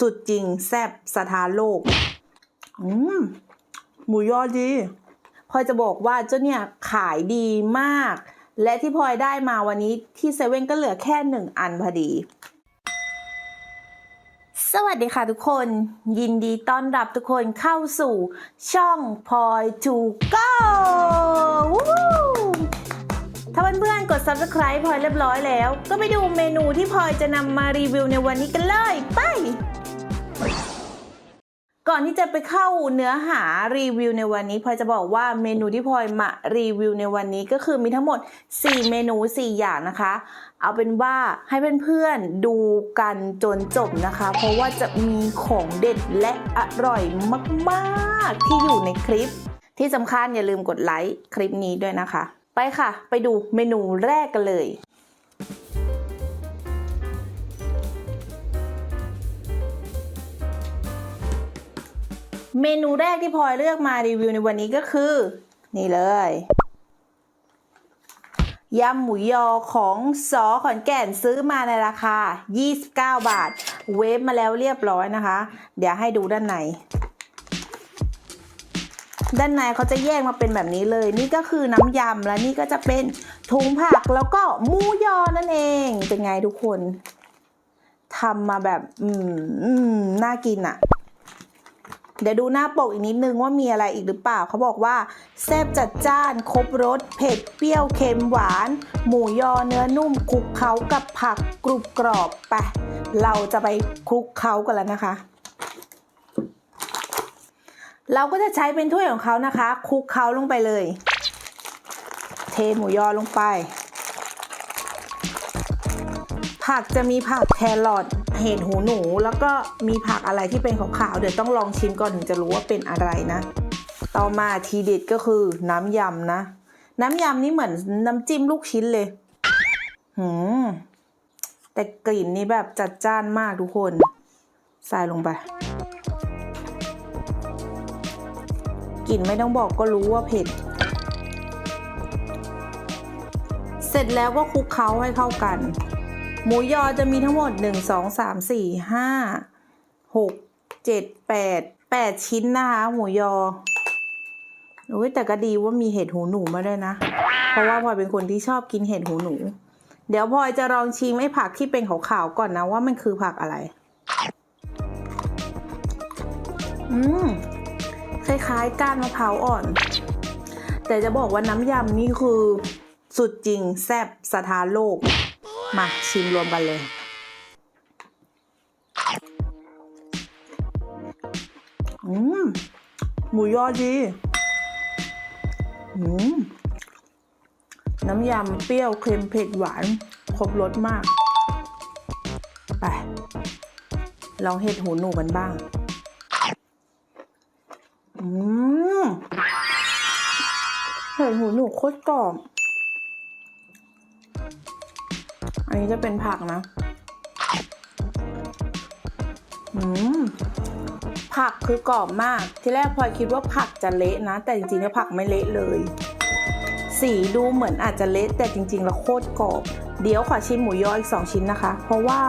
สุดจริงแซบสถานโลก อืม หมูยอดีพลอยจะบอกว่าเจ้าเนี่ยขายดีมาก และที่พลอยได้มาวันนี้ที่เซเว่นก็เหลือแค่หนึ่งอันพอดี สวัสดีค่ะทุกคน ยินดีต้อนรับทุกคนเข้าสู่ช่องพลอยทูก็ถ้าเพื่อนๆกด subscribe พลอยเรียบร้อยแล้ว ก็ไปดูเมนูที่พลอยจะนำมารีวิวในวันนี้กันเลย ไป ก่อนที่จะไปเข้าเนื้อหารีวิวในวันนี้พลอยจะบอกว่าเมนูที่พลอยมารีวิวในวันนี้ก็คือมีทั้งหมด 4 เมนู 4 อย่างนะคะ เอาเป็นว่าให้เพื่อนๆดูกันจนจบนะคะ เพราะว่าจะมีของเด็ดและอร่อยมากๆที่อยู่ในคลิป ที่สำคัญอย่าลืมกดไลค์คลิปนี้ด้วยนะคะ ไปค่ะ ไปดูเมนูแรกกันเลย เมนูแรกที่พลอยเลือกมารีวิวในวันนี้ก็คือ นี่เลยยำหมูยอของสอขอนแก่นซื้อมาในราคา 29 บาท เวฟมาแล้วเรียบร้อยนะคะ เดี๋ยวให้ดูด้านใน ด้านในเขาจะแยกมาเป็นแบบนี้เลย นี่ก็คือน้ำยำและนี่ก็จะเป็นถุงผักแล้วก็หมูยอนั่นเอง เป็นไงทุกคนทำมาแบบ อืมอืมน่ากินอะ่ะ เดี๋ยวดูหน้าปกอีกนิดนึงว่ามีอะไรอีกหรือเปล่าเขาบอกว่าแซ่บจัดจ้าน ครบรสเผ็ดเปรี้ยวเค็มหวาน หมูยอเนื้อนุ่มคลุกเคล้ากับผักกรุบกรอบไปเราจะไปคลุกเคล้ากันแล้วนะคะ เราก็จะใช้เป็นถ้วยของเขานะคะคลุกเคล้าลงไปเลย เทหมูยอลงไป ผักจะมีผักแครอท เห็ดหูหนู แล้วก็มีผักอะไรที่เป็นขาวๆเดี๋ยวต้องลองชิมก่อนถึงจะรู้ว่าเป็นอะไรนะ ต่อมาทีเด็ดก็คือน้ำยำนะ น้ำยำนี่เหมือนน้ำจิ้มลูกชิ้นเลยหืมแต่กลิ่นนี่แบบจัดจ้านมากทุกคนใส่ลงไปกลิ่นไม่ต้องบอกก็รู้ว่าเผ็ด เสร็จแล้วก็คลุกเคล้าให้เข้ากัน หมูยอจะมีทั้งหมด 1 2 3 4 5 6 7 8 8 ชิ้นนะคะ หมูยอโอ้ยแต่ก็ดีว่ามีเห็ดหูหนูมาด้วยนะ เพราะว่าพลอยเป็นคนที่ชอบกินเห็ดหูหนู เดี๋ยวพลอยจะลองชิมไอ้ผักที่เป็นขาวๆก่อนนะว่ามันคือผักอะไร อืมคล้ายๆก้านมะพร้าวอ่อน แต่จะบอกว่าน้ำยำนี่คือสุดจริงแซ่บสถานโลก มาชิมรวมกันเลย อืม หมูยอดี อืม น้ำยำเปรี้ยวเค็มเผ็ดหวาน ครบรสมาก ไป ลองเห็ดหูหนูกันบ้าง อืม เห็ดหูหนูโคตรกรอบ อันนี้จะเป็นผักนะผักคือกรอบมาก ที่แรกพลอยคิดว่าผักจะเละนะ แต่จริงๆแล้วผักไม่เละเลย สีดูเหมือนอาจจะเละแต่จริงๆแล้วโคตรกรอบ เดี๋ยวขอชิ้นหมูยออีกสองชิ้นนะคะ เพราะว่า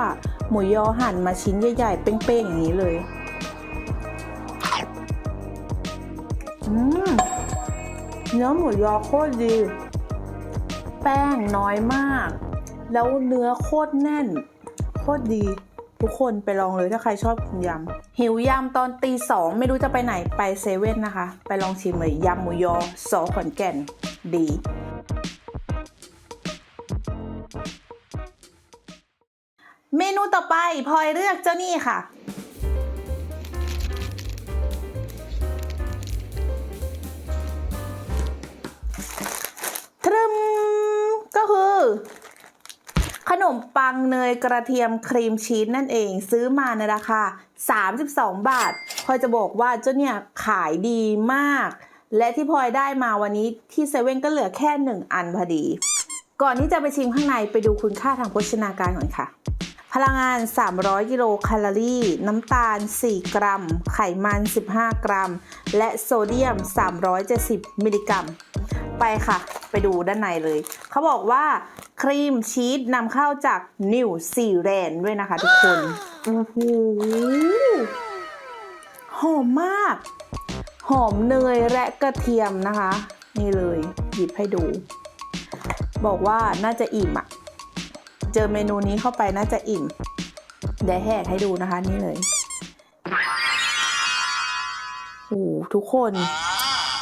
หมูยอหั่นมาชิ้นใหญ่ๆ เป้งๆ อย่างนี้เลย เนื้อหมูยอโคตรดี แป้งน้อยมาก แล้วเนื้อโคตรแน่น โคตรดี ทุกคนไปลองเลยถ้าใครชอบกินยำ หิวยำตอนตีสองไม่รู้จะไปไหนไปเซเว่นนะคะ ไปลองชิมเลยยำหมูยอสอขอนแก่น ดีเมนูต่อไปพลอยเลือกเจ้านี่ค่ะ ทรึมก็คือ ขนมปังเนยกระเทียมครีมชีสนั่นเอง ซื้อมาในราคา 32 บาทพลอยจะบอกว่าเจ้าเนี่ยขายดีมาก และที่พลอยได้มาวันนี้ที่เซเว่นก็เหลือแค่ 1 อันพอดี ก่อนที่จะไปชิมข้างในไปดูคุณค่าทางโภชนาการก่อนค่ะ พลังงาน 300 กิโลแคลอรี่ น้ำตาล 4 กรัม ไขมัน 15 กรัม และโซเดียม 370 มิลลิกรัม ไปค่ะ ไปดูด้านในเลย เขาบอกว่าครีมชีสนำเข้าจากนิวซีแลนด์ด้วยนะคะทุกคนโอ้โหหอมมาก หอมเนยและกระเทียมนะคะ นี่เลยหยิบให้ดู บอกว่าน่าจะอิ่มอะเจอเมนูนี้เข้าไปน่าจะอิ่มเดี๋ยวแหกให้ดูนะคะนี่เลยโอ้โหทุกคน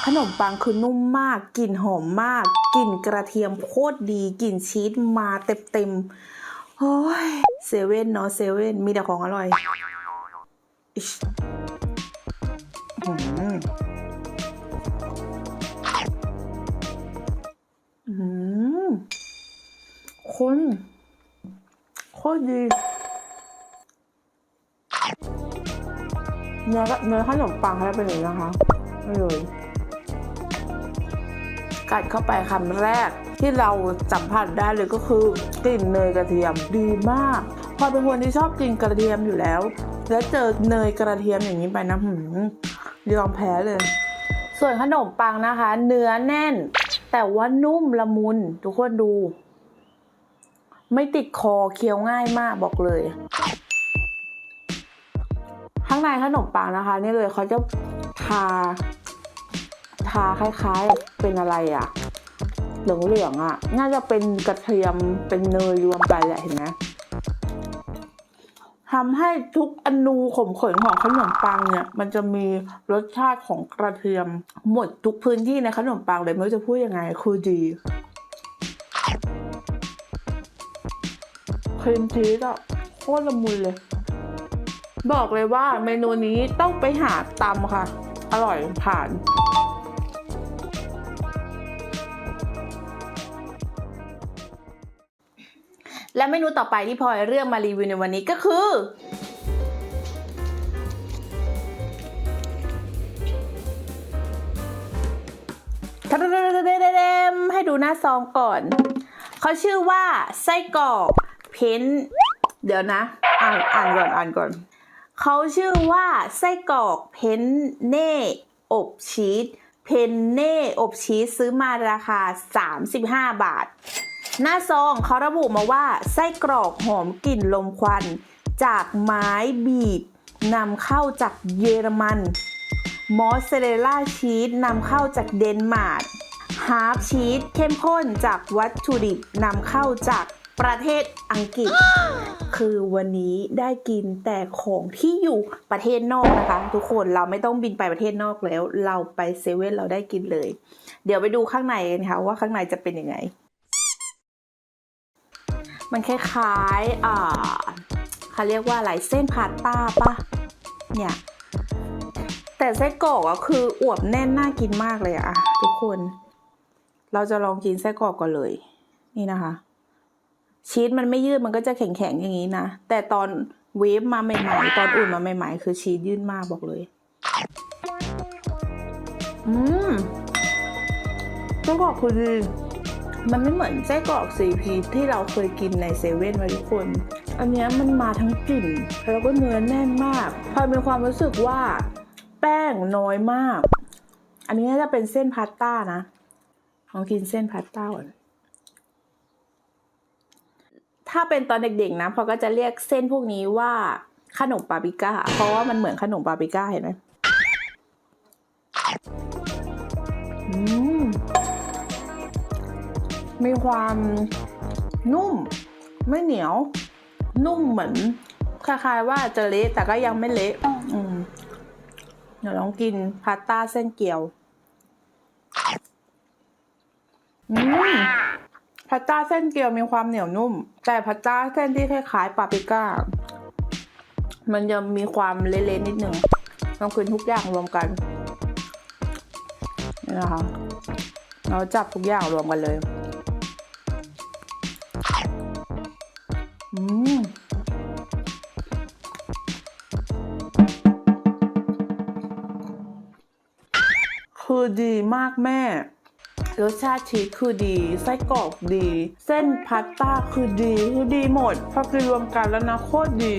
ขนมปังคือนุ่มมาก กลิ่นหอมมาก กลิ่นกระเทียมโคตรดี กลิ่นชีสมาเต็มๆโอ้ยเซเว่นเนาะเซเว่นมีแต่ของอร่อยอิ๊ชอื้อหืออื้อหือคนโคตรดีเนื้อก็เนื้อขนมปังแล้วเป็นอย่างนี้นะคะไม่เลย กัดเข้าไปคำแรก ที่เราสัมผัสได้เลยก็คือกลิ่นเนยกระเทียมดีมาก พอเป็นคนที่ชอบกินกระเทียมอยู่แล้ว แล้วเจอเนยกระเทียมอย่างนี้ไปนะหืมยอมแพ้เลย ส่วนขนมปังนะคะ เนื้อแน่น แต่ว่านุ่มละมุน ทุกคนดู ไม่ติดคอเคี้ยวง่ายมากบอกเลยข้างในขนมปังนะคะ นี่เลยเขาจะทา ทาคล้ายๆเป็นอะไรอะเหลืองๆอะน่าจะเป็นกระเทียมเป็นเนยรวมไปแหละเห็นไหมทำให้ทุกอนูขมขนของขนมปังเนี่ย มันจะมีรสชาติของกระเทียม หมดทุกพื้นที่ในขนมปังเลยไม่รู้จะพูดยังไงคือดีครีมชีสอะโคตรละมุนเลย บอกเลยว่าเมนูนี้ต้องไปหาตำค่ะ อร่อยผ่าน และเมนูต่อไปที่พลอยเลือกมารีวิวในวันนี้ก็คือเดมให้ดูหน้าซองก่อน เขาชื่อว่าไส้กรอกเพ้น เดี๋ยวนะ อ่านอ่านก่อนอ่านก่อน เขาชื่อว่าไส้กรอกเพนเน่อบชีสเพนเน่อบชีสซื้อมาราคา 35 บาท หน้าซองเขาระบุมาว่าไส้กรอกหอมกลิ่นลมควัน จากไม้บีบนำเข้าจากเยอรมัน มอสซาเรลล่าชีสนำเข้าจากเดนมาร์กฮาร์ฟชีสเข้มข้นจากวัตถุดิบนำเข้าจากประเทศอังกฤษ คือวันนี้ได้กินแต่ของที่อยู่ประเทศนอกนะคะ ทุกคนเราไม่ต้องบินไปประเทศนอกแล้ว เราไปเซเว่นเราได้กินเลย เดี๋ยวไปดูข้างในกันค่ะว่าข้างในจะเป็นยังไง มันคล้ายๆอ่าเขาเรียกว่าอะไรเส้นพาสต้าปะเนี่ยแต่ไส้กรอกอะคืออวบแน่นน่ากินมากเลยอะทุกคน เราจะลองกินไส้กรอกก่อนเลย นี่นะคะ ชีสมันไม่ยืดมันก็จะแข็งๆอย่างนี้นะ แต่ตอนเวฟมาใหม่ๆ ตอนอุ่นมาใหม่ๆ คือชีสยืดมากบอกเลย อืมไส้กรอกคือดี มันไม่เหมือนไส้กรอกซีพีที่เราเคยกินในเซเว่นไว้ทุกคน อันนี้มันมาทั้งกลิ่น แล้วก็เนื้อแน่นมากพอยมีความรู้สึกว่า แป้งน้อยมาก อันนี้น่าจะเป็นเส้นพาสต้านะลองกินเส้นพาสต้าก่อนถ้าเป็นตอนเด็กๆนะพอก็จะเรียกเส้นพวกนี้ว่าขนมปาปิก้า เพราะว่ามันเหมือนขนมปาปิก้าเห็นไหม มีความนุ่มไม่เหนียว นุ่มเหมือนคล้ายๆว่าจะเละแต่ก็ยังไม่เละอืมเดี๋ยวลองกินพาสต้าเส้นเกี๊ยวอืมพาสต้าเส้นเกี๊ยวมีความเหนียวนุ่ม แต่พาสต้าเส้นที่คล้ายๆปาปริก้า มันจะมีความเละๆนิดนึงต้องกินทุกอย่างรวมกันนี่นะคะ เราจับทุกอย่างรวมกันเลย อืมคือดีมากแม่ รสชาติชีสคือดี ไส้กรอกดี เส้นพาสต้าคือดีคือดีหมดพอกินรวมกันแล้วนะโคตรดี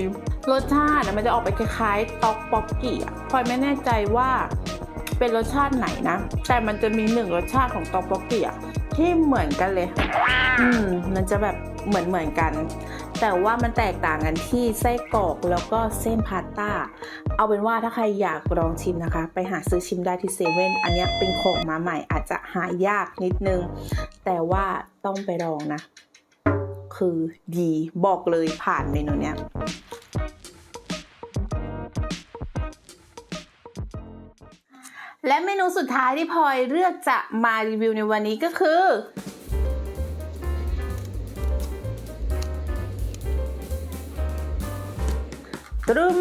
รสชาติมันจะออกไปคล้ายๆต็อกป๊อกกี้อะพอยไม่แน่ใจว่าเป็นรสชาติไหนนะ แต่มันจะมีหนึ่งรสชาติของต็อกป๊อกกี้อะที่เหมือนกันเลย อืม มันจะแบบเหมือนเหมือนกัน แต่ว่ามันแตกต่างกันที่ไส้กรอกแล้วก็เส้นพาสต้า เอาเป็นว่าถ้าใครอยากลองชิมนะคะ ไปหาซื้อชิมได้ที่เซเว่นอันนี้เป็นของมาใหม่อาจจะหายากนิดนึง แต่ว่าต้องไปลองนะ คือดีบอกเลยผ่านเมนูเนี้ยและเมนูสุดท้ายที่พลอยเลือกจะมารีวิวในวันนี้ก็คือ ตรึม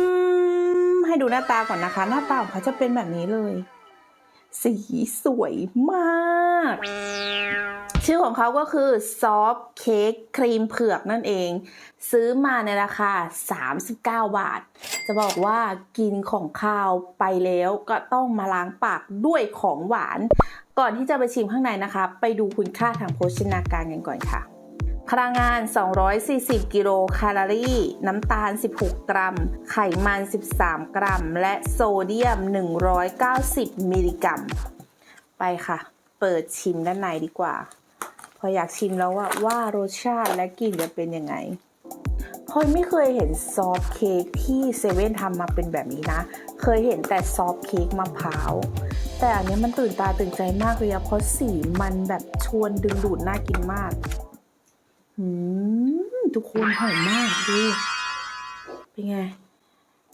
ให้ดูหน้าตาก่อนนะคะ หน้าตาของเขาจะเป็นแบบนี้เลย สีสวยมาก ชื่อของเขาก็คือซอฟเค้กครีมเผือกนั่นเอง ซื้อมาในราคา 39 บาท จะบอกว่ากินของคาวไปแล้วก็ต้องมาล้างปากด้วยของหวาน ก่อนที่จะไปชิมข้างในนะคะ ไปดูคุณค่าทางโภชนาการกันก่อนค่ะ พลังงาน 240 กิโลแคลอรี่ น้ำตาล 16 กรัม ไขมัน 13 กรัม และโซเดียม 190 มิลลิกรัม ไปค่ะ เปิดชิมด้านในดีกว่า พออยากชิมแล้วว่าว่ารสชาติและกลิ่นจะเป็นยังไงพอยไม่เคยเห็นซอฟเค้กที่เซเว่นทำมาเป็นแบบนี้นะ เคยเห็นแต่ซอฟเค้กมะพร้าว แต่อันนี้มันตื่นตาตื่นใจมากเลยอะเพราะสีมันแบบชวนดึงดูดน่ากินมาก อืมทุกคนหอมมากดูเป็นไง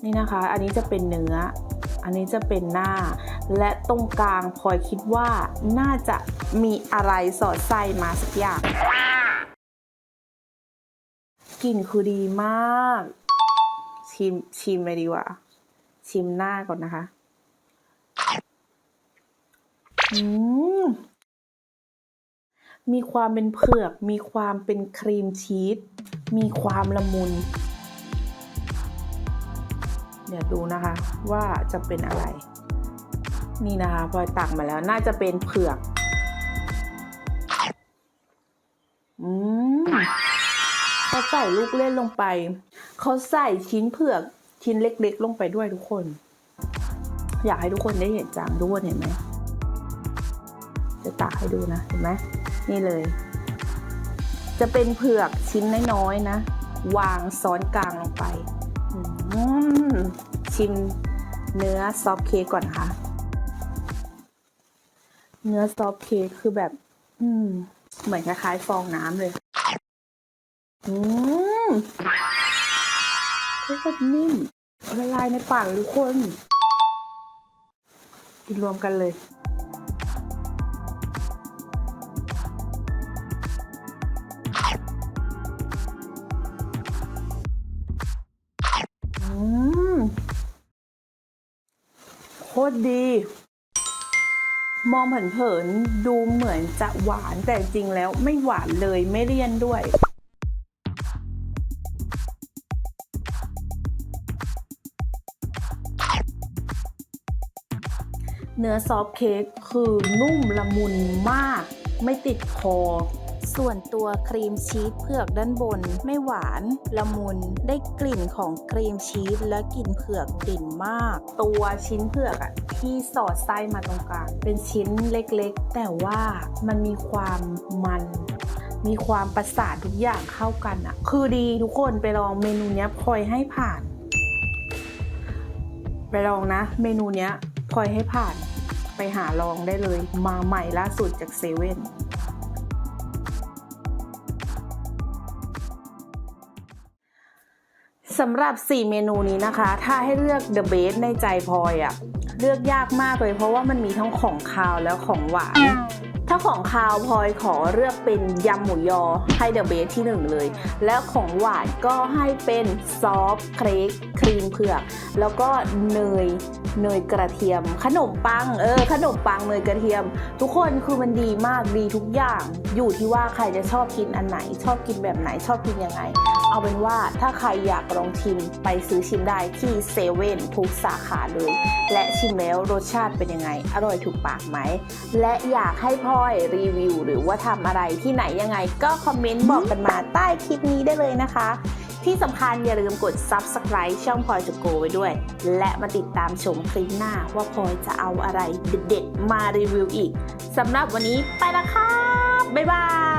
นี่นะคะ อันนี้จะเป็นเนื้อ อันนี้จะเป็นหน้า และตรงกลางพลอยคิดว่าน่าจะมีอะไรสอดไส้มาสักอย่างกลิ่นคือดีมาก ชิมชิมเลยดีกว่า ชิมหน้าก่อนนะคะ อืม มีความเป็นเผือก มีความเป็นครีมชีส มีความละมุน เดี๋ยวดูนะคะว่าจะเป็นอะไร นี่นะคะพลอยตักมาแล้วน่าจะเป็นเผือก อืมเขาใส่ลูกเล่นลงไป เขาใส่ชิ้นเผือกชิ้นเล็ก ๆ ลงไปด้วยทุกคน อยากให้ทุกคนได้เห็นจางด้วนเห็นไหม จะตักให้ดูนะเห็นไหมนี่เลย จะเป็นเผือกชิ้นน้อยๆนะ วางซ้อนกลางลงไปชิมเนื้อซอฟเค้กก่อนค่ะ เนื้อซอฟเค้กคือแบบ อืม เหมือนคล้ายๆฟองน้ำเลย อืมโคตรนิ่มละลายในปากทุกคนกินรวมกันเลย ตรดี มองเผินๆดูเหมือนจะหวานแต่จริงแล้วไม่หวานเลยไม่เลี่ยนด้วยเนื้อซอฟเค้กคือนุ่มละมุนมาก ไม่ติดคอ ส่วนตัวครีมชีสเผือกด้านบน ไม่หวานละมุนได้กลิ่นของครีมชีสและกลิ่นเผือกเด่นมาก ตัวชิ้นเผือกอะที่สอดไส้มาตรงกลางเป็นชิ้นเล็กๆ แต่ว่ามันมีความมันมีความประสานทุกอย่างเข้ากันอะคือดีทุกคนไปลองเมนูเนี้ยพลอยให้ผ่าน ไปลองนะ เมนูเนี้ยพลอยให้ผ่าน ไปหาลองได้เลย มาใหม่ล่าสุดจากเซเว่น สำหรับ 4 เมนูนี้นะคะ ถ้าให้เลือก The Best ในใจพลอยอะเลือกยากมากเลยเพราะว่ามันมีทั้งของคาวแล้วของหวาน ถ้าของคาวพลอยขอเลือกเป็นยำหมูยอให้ The Best ที่ 1 เลย แล้วของหวานก็ให้เป็นซอฟเค้กครีมเผือก แล้วก็เนยเนยกระเทียม ขนมปังเออขนมปังเนยกระเทียม ทุกคนคือมันดีมากดีทุกอย่าง อยู่ที่ว่าใครจะชอบกินอันไหน ชอบกินแบบไหนชอบกินยังไง เอาเป็นว่าถ้าใครอยากลองชิมไปซื้อชิมได้ที่เซเว่นทุกสาขาเลย และชิมแล้วรสชาติเป็นยังไง อร่อยถูกปากไหม และอยากให้พ่อย รีวิว หรือว่าทำอะไรที่ไหนยังไง ก็คอมเมนต์บอกกันมาใต้คลิปนี้ได้เลยนะคะ ที่สำคัญอย่าลืมกด subscribe ช่องพลอยจะโกไว้ด้วย และมาติดตามชมคลิปหน้าว่าพลอยจะเอาอะไรเด็ดๆมารีวิวอีกสำหรับวันนี้ไปละค่ะบ๊ายบาย